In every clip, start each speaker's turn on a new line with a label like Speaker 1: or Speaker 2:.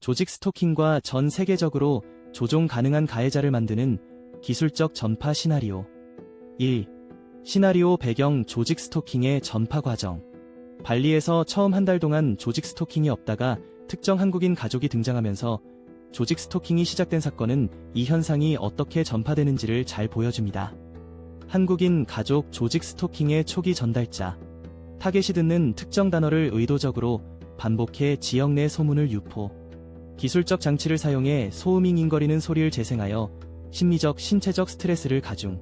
Speaker 1: 조직 스토킹과 전 세계적으로 조종 가능한 가해자를 만드는 기술적 전파 시나리오. 1. 시나리오 배경 조직 스토킹의 전파 과정. 발리에서 처음 한 달 동안 조직 스토킹이 없다가 특정 한국인 가족이 등장하면서 조직 스토킹이 시작된 사건은 이 현상이 어떻게 전파되는지를 잘 보여줍니다. 한국인 가족 조직 스토킹의 초기 전달자. 타겟이 듣는 특정 단어를 의도적으로 반복해 지역 내 소문을 유포. 기술적 장치를 사용해 소음잉잉거리는 소리를 재생하여 심리적, 신체적 스트레스를 가중.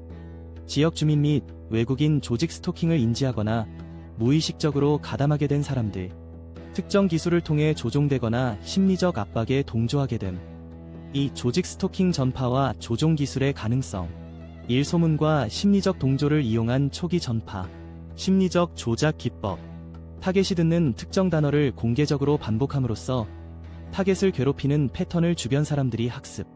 Speaker 1: 지역 주민 및 외국인 조직 스토킹을 인지하거나 무의식적으로 가담하게 된 사람들. 특정 기술을 통해 조종되거나 심리적 압박에 동조하게 됨. 이 조직 스토킹 전파와 조종 기술의 가능성. 일소문과 심리적 동조를 이용한 초기 전파. 심리적 조작 기법. 타겟이 듣는 특정 단어를 공개적으로 반복함으로써 타겟을 괴롭히는 패턴을 주변 사람들이 학습.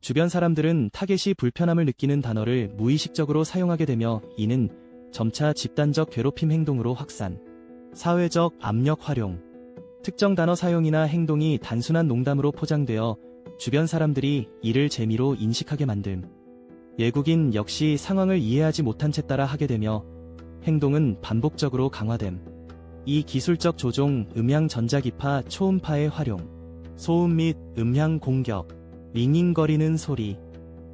Speaker 1: 주변 사람들은 타겟이 불편함을 느끼는 단어를 무의식적으로 사용하게 되며 이는 점차 집단적 괴롭힘 행동으로 확산. 사회적 압력 활용. 특정 단어 사용이나 행동이 단순한 농담으로 포장되어 주변 사람들이 이를 재미로 인식하게 만듦. 외국인 역시 상황을 이해하지 못한 채 따라 하게 되며 행동은 반복적으로 강화됨. 이 기술적 조종, 음향 전자기파, 초음파의 활용, 소음 및 음향 공격, 윙윙거리는 소리,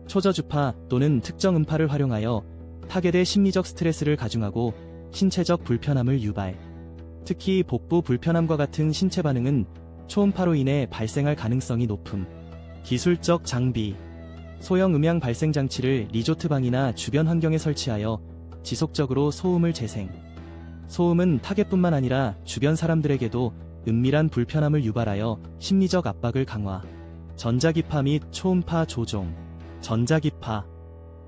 Speaker 1: 초저주파 또는 특정 음파를 활용하여 타겟의 심리적 스트레스를 가중하고 신체적 불편함을 유발. 특히 복부 불편함과 같은 신체 반응은 초음파로 인해 발생할 가능성이 높음. 기술적 장비. 소형 음향 발생 장치를 리조트 방이나 주변 환경에 설치하여 지속적으로 소음을 재생. 소음은 타겟뿐만 아니라 주변 사람들에게도 은밀한 불편함을 유발하여 심리적 압박을 강화. 전자기파 및 초음파 조종. 전자기파.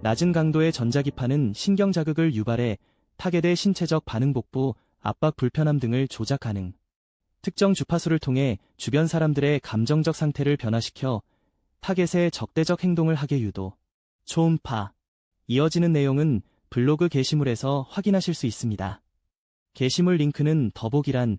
Speaker 1: 낮은 강도의 전자기파는 신경 자극을 유발해 타겟의 신체적 반응 복부, 압박 불편함 등을 조작 가능. 특정 주파수를 통해 주변 사람들의 감정적 상태를 변화시켜 타겟의 적대적 행동을 하게 유도. 초음파. 이어지는 내용은 블로그 게시물에서 확인하실 수 있습니다. 게시물 링크는 더보기란